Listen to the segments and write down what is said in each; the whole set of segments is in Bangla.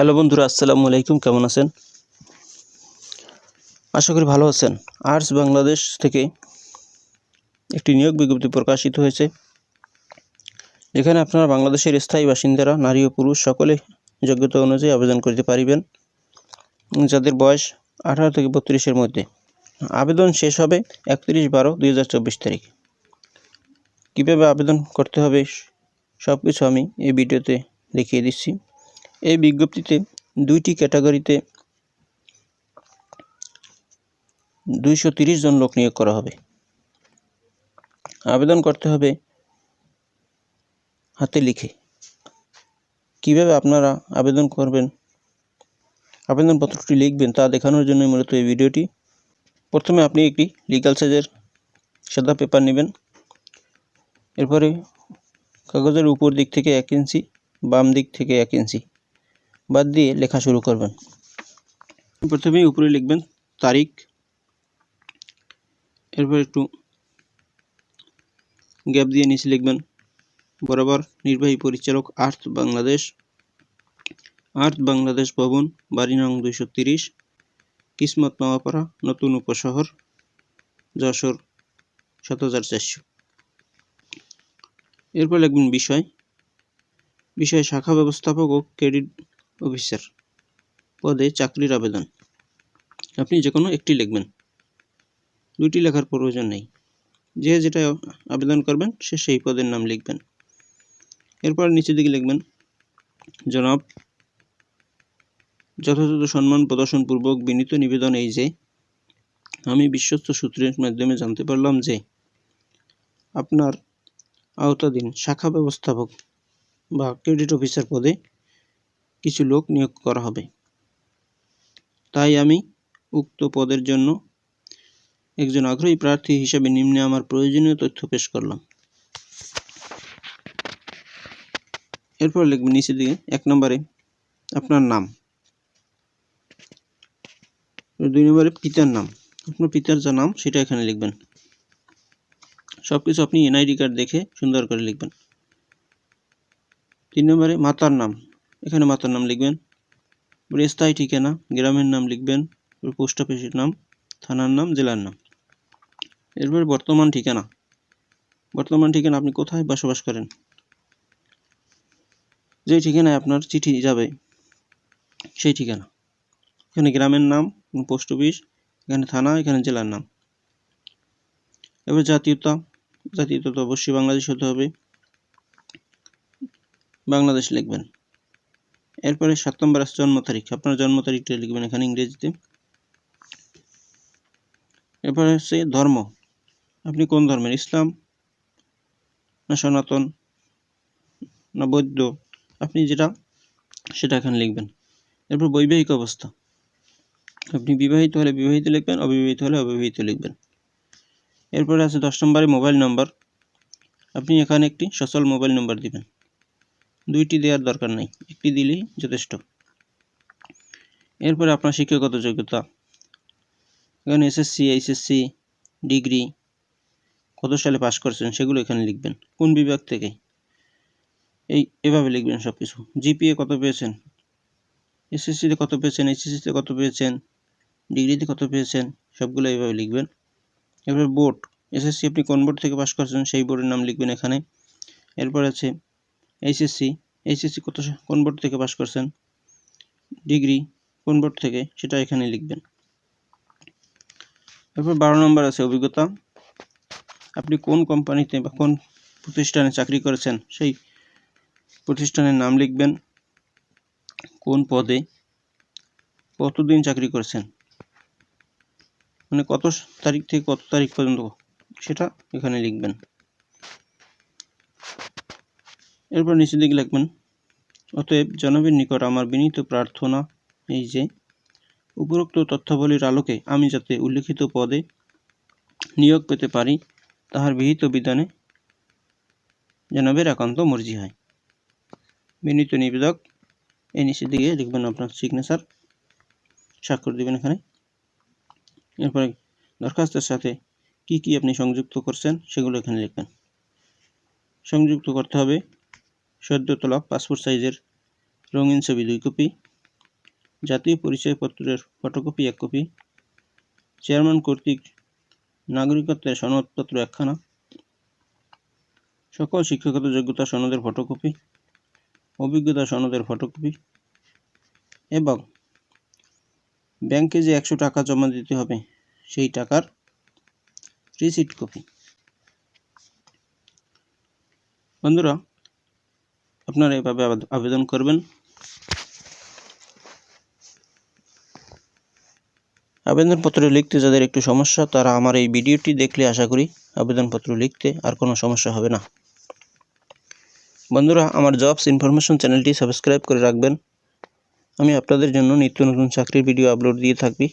হ্যালো বন্ধুরা, আসসালামু আলাইকুম, কেমন আছেন? আশা করি ভালো আছেন। আর্টস বাংলাদেশ থেকে একটি নিয়োগ বিজ্ঞপ্তি প্রকাশিত হয়েছে, যেখানে আপনারা বাংলাদেশের স্থায়ী বাসিন্দারা, নারী ও পুরুষ সকলে যোগ্যতা অনুযায়ী আবেদন করতে পারিবেন। যাদের বয়স আঠারো থেকে বত্রিশের মধ্যে। আবেদন শেষ হবে একত্রিশ বারো দুই হাজার চব্বিশ তারিখ। কীভাবে আবেদন করতে হবে সব কিছু আমি এই ভিডিওতে দেখিয়ে দিচ্ছি। এই বিজ্ঞপ্তিতে দুইটি ক্যাটাগরিতে দুইশো জন লোক নিয়োগ করা হবে। আবেদন করতে হবে হাতে লিখে। কীভাবে আপনারা আবেদন করবেন, আবেদনপত্রটি লিখবেন তা দেখানোর জন্য মূলত এই ভিডিওটি। প্রথমে আপনি একটি লিগাল সাইজের সাদা পেপার নেবেন। এরপরে কাগজের উপর দিক থেকে এক ইঞ্চি, বাম দিক থেকে এক ইঞ্চি। বাদ দিয়ে লেখা শুরু করবেন। প্রথমেই উপরে লিখবেন তারিখ, এরপর একটু গ্যাপ দিয়ে নিচে লিখবেন বরাবর নির্বাহী পরিচালক আর্থ বাংলাদেশ আর্থ বাংলাদেশ ভবন, বাড়ি নং দুইশো তিরিশ, কিসমত নওয়াপাড়া নতুন উপশহর, যশোর সাত হাজার চারশো। এরপর লিখবেন বিষয় বিষয় শাখা ব্যবস্থাপক ও ক্রেডিট অফিসার পদে চাকরির আবেদন। আপনি যে কোনো একটি লিখবেন। দুইটি লেখার প্রয়োজন নেই। যে যেটা আবেদন করবেন, সে সেই পদের নাম লিখবেন। এরপর নিচের দিকে লিখবেন, জনাব, যথাযথ সম্মান প্রদর্শনপূর্বক বিনীত নিবেদন এই যে, আমি বিশ্বস্ত সূত্রের মাধ্যমে জানতে পারলাম যে, আপনার আওতাধীন শাখা ব্যবস্থাপক বা ক্রেডিট অফিসার পদে কিছু লোক নিয়োগ করা হবে। তাই আমি উক্ত পদের জন্য একজন আগ্রহী প্রার্থী হিসেবে নিম্নে আমার প্রয়োজনীয় তথ্য পেশ করলাম। এরপর লিখবেন নিচের দিকে, এক নম্বরে আপনার নাম। দুই নম্বরে পিতার নাম। আপনার পিতার যা নাম, সেটা এখানে লিখবেন। সব কিছু আপনি এনআইডি কার্ড দেখে সুন্দর করে লিখবেন। তিন নম্বরে মাতার নাম। এখানে মাতার নাম লিখবেন। স্থায়ী ঠিকানা, গ্রামের নাম লিখবেন পোস্ট অফিসের নাম, থানার নাম, জেলার নাম। এরপর বর্তমান ঠিকানা। বর্তমান ঠিকানা আপনি কোথায় বসবাস করেন? যে ঠিকানায় আপনার চিঠি যাবে, সেই ঠিকানা। এখানে গ্রামের নাম পোস্ট অফিস এখানে থানা, এখানে জেলার নাম। এবার জাতীয়তা। জাতীয়তা তো অবশ্যই বাংলাদেশ হতে হবে। বাংলাদেশ লিখবেন। এরপরে সাত নম্বর আছে জন্ম তারিখ। আপনার জন্ম তারিখটা লিখবেন এখানে ইংরেজিতে। এরপরে হচ্ছে ধর্ম। আপনি কোন ধর্মের? ইসলাম না সনাতন না বৌদ্ধ? আপনি যেটা, সেটা এখানে লিখবেন। এরপর বৈবাহিক অবস্থা। আপনি বিবাহিত হলে বিবাহিত লিখবেন, অবিবাহিত হলে অবিবাহিত লিখবেন। এরপরে আছে দশ নম্বরে মোবাইল নম্বর। আপনি এখানে একটি সচল মোবাইল নম্বর দিবেন। দুইটি দেওয়ার দরকার নেই, একটি দিলেই যথেষ্ট। এরপরে আপনার শিক্ষাগত যোগ্যতা। এখানে এসএসসি এইচএসসি ডিগ্রি কত সালে পাস করছেন সেগুলো এখানে লিখবেন, কোন বিভাগ থেকে? এই, এভাবে লিখবেন সব কিছু জিপিএ কত পেয়েছেন? এসএসসিতে কত পেয়েছেন? এইচএসসিতে কত পেয়েছেন? ডিগ্রিতে কত পেয়েছেন? সবগুলো এইভাবে লিখবেন। এরপর বোর্ড এসএসসি আপনি কোন বোর্ড থেকে পাস করছেন সেই বোর্ডের নাম লিখবেন এখানে। এরপর আছে এইচএসসি এইচএসসি কত কোন বোর্ড থেকে পাস করছেন? ডিগ্রি কোন বোর্ড থেকে, সেটা এখানে লিখবেন। তারপর বারো নম্বর আছে অভিজ্ঞতা। আপনি কোন কোম্পানিতে বা কোন প্রতিষ্ঠানে চাকরি করেছেন, সেই প্রতিষ্ঠানের নাম লিখবেন। কোন পদে কতদিন চাকরি করেছেন? মানে কত তারিখ থেকে কত তারিখ পর্যন্ত, সেটা এখানে লিখবেন। এরপর নিচের দিকে লিখবেন, অতএব জনবের নিকট আমার বিনীত প্রার্থনা এই যে, উপরোক্ত তথ্যাবলীর আলোকে আমি যাতে উল্লিখিত পদে নিয়োগ পেতে পারি, তাহার বিহিত বিধানে জনাবের একান্ত মর্জি হয়। বিনীত নিবেদক, এই নিচের দিকে লিখবেন আপনার সিগনেচার স্বাক্ষর দিবেন এখানে। এরপরে দরখাস্তের সাথে কি কি আপনি সংযুক্ত করছেন সেগুলো এখানে লিখবেন। সংযুক্ত করতে হবে সদ্য তোলা পাসপোর্ট সাইজের রঙিন ছবি, দুই কপি। জাতীয় পরিচয়পত্রের ফটোকপি, এক কপি। চেয়ারম্যান কর্তৃক নাগরিকত্বের সনদপত্র একখানা। সকল শিক্ষাগত যোগ্যতা সনদের ফটোকপি, অভিজ্ঞতা সনদের ফটোকপি এবং ব্যাংকে যে একশো টাকা জমা দিতে হবে সেই টাকার রিসিট কপি। বন্ধুরা আপনারা এভাবে আবেদ- আবেদন করবেন। আবেদনপত্র লিখতে যাদের একটু সমস্যা, তারা আমার এই ভিডিওটি দেখলে আশা করি আবেদনপত্র লিখতে আর কোনো সমস্যা হবে না। বন্ধুরা, আমার জবস ইনফরমেশন চ্যানেলটি সাবস্ক্রাইব করে রাখবেন। আমি আপনাদের জন্য নিত্য নতুন চাকরির ভিডিও আপলোড দিয়ে থাকি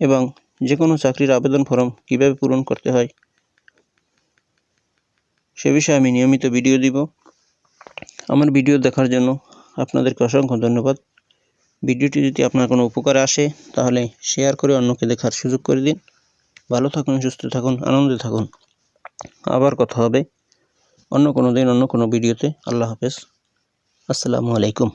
এবং যে কোনো চাকরির আবেদন ফর্ম কীভাবে পূরণ করতে হয় সে বিষয়ে আমি নিয়মিত ভিডিও দিব। আমার ভিডিও দেখার জন্য আপনাদেরকে অসংখ্য ধন্যবাদ। ভিডিওটি যদি আপনার কোনো উপকারে আসে, তাহলে শেয়ার করে অন্যকে দেখার সুযোগ করে দিন। ভালো থাকুন, সুস্থ থাকুন, আনন্দে থাকুন। আবার কথা হবে অন্য কোনো দিন, অন্য কোনো ভিডিওতে। আল্লাহ হাফেজ। আসসালামু আলাইকুম।